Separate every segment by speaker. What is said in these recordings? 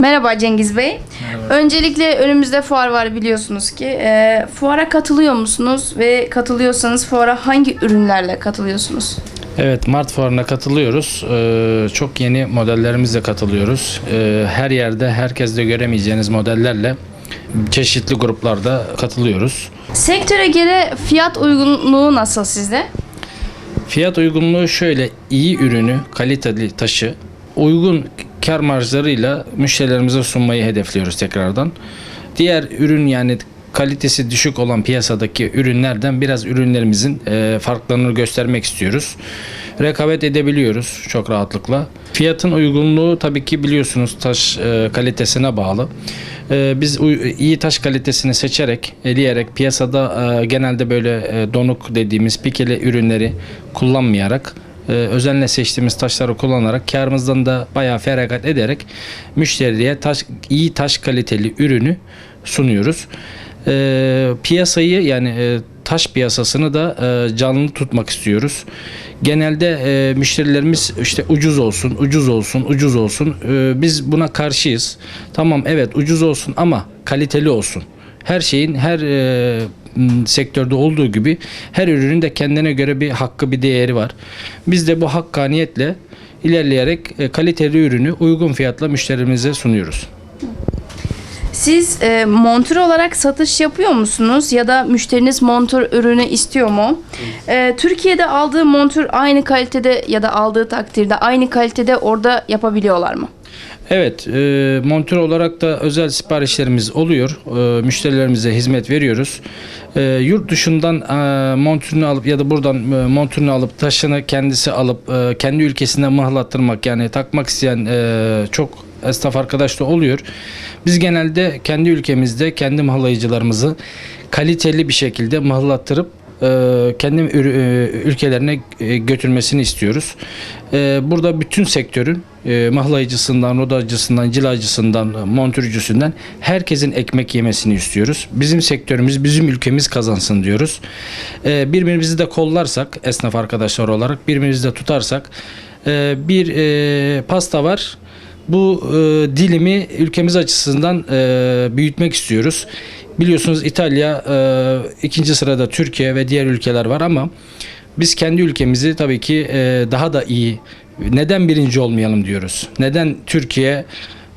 Speaker 1: Merhaba Cengiz Bey. Öncelikle önümüzde fuar var biliyorsunuz ki. Ee, fuara katılıyor musunuz ve katılıyorsanız fuara hangi ürünlerle katılıyorsunuz?
Speaker 2: Evet, Mart Fuarı'na katılıyoruz. Ee, çok yeni modellerimizle katılıyoruz. Ee, her yerde, herkeste göremeyeceğiniz modellerle çeşitli gruplarda katılıyoruz.
Speaker 1: Sektöre göre fiyat uygunluğu nasıl sizde?
Speaker 2: Fiyat uygunluğu şöyle, iyi ürünü, kaliteli taşı, uygun kar marjlarıyla müşterilerimize sunmayı hedefliyoruz tekrardan. Diğer ürün yani kalitesi düşük olan piyasadaki ürünlerden biraz ürünlerimizin e, farklarını göstermek istiyoruz. Rekabet edebiliyoruz çok rahatlıkla. Fiyatın uygunluğu tabii ki biliyorsunuz taş e, kalitesine bağlı. E, biz iyi taş kalitesini seçerek, eleyerek piyasada genelde böyle donuk dediğimiz pikeli ürünleri kullanmayarak e, özenle seçtiğimiz taşları kullanarak karımızdan da bayağı feragat ederek müşteriye taş, iyi taş kaliteli ürünü sunuyoruz. E, piyasayı yani e, taş piyasasını da e, canlı tutmak istiyoruz. Genelde e, müşterilerimiz işte ucuz olsun, ucuz olsun, ucuz olsun. E, biz buna karşıyız. Tamam evet ucuz olsun ama kaliteli olsun. Her şeyin her e, sektörde olduğu gibi her ürünün de kendine göre bir hakkı bir değeri var. Biz de bu hakkaniyetle ilerleyerek e, kaliteli ürünü uygun fiyatla müşterimize sunuyoruz.
Speaker 1: Siz e, montör olarak satış yapıyor musunuz ya da müşteriniz montör ürünü istiyor mu? E, Türkiye'de aldığı montör aynı kalitede ya da aldığı takdirde aynı kalitede orada yapabiliyorlar mı?
Speaker 2: Evet, e, montör olarak da özel siparişlerimiz oluyor. E, müşterilerimize hizmet veriyoruz. E, yurt dışından e, montürünü alıp ya da buradan e, montürünü alıp taşını kendisi alıp e, kendi ülkesinde mıhlattırmak yani takmak isteyen e, çok esnaf arkadaş da oluyor. Biz genelde kendi ülkemizde kendi mıhlayıcılarımızı kaliteli bir şekilde mıhlattırıp e, kendi e, ülkelerine e, götürmesini istiyoruz. Burada bütün sektörün mahlayıcısından, rodacısından, cilacısından, montürcüsünden herkesin ekmek yemesini istiyoruz. Bizim sektörümüz, bizim ülkemiz kazansın diyoruz. Birbirimizi de kollarsak, esnaf arkadaşlar olarak birbirimizi de tutarsak bir pasta var. Bu e, dilimi ülkemiz açısından e, büyütmek istiyoruz. Biliyorsunuz İtalya e, ikinci sırada Türkiye ve diğer ülkeler var ama biz kendi ülkemizi tabii ki e, daha da iyi neden birinci olmayalım diyoruz. Neden Türkiye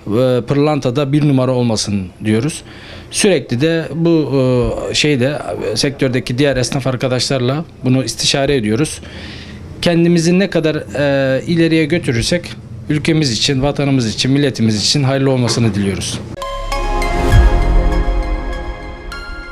Speaker 2: e, pırlantada bir numara olmasın diyoruz. Sürekli de bu e, şeyde sektördeki diğer esnaf arkadaşlarla bunu istişare ediyoruz. Kendimizi ne kadar e, ileriye götürürsek ülkemiz için, vatanımız için, milletimiz için hayırlı olmasını diliyoruz.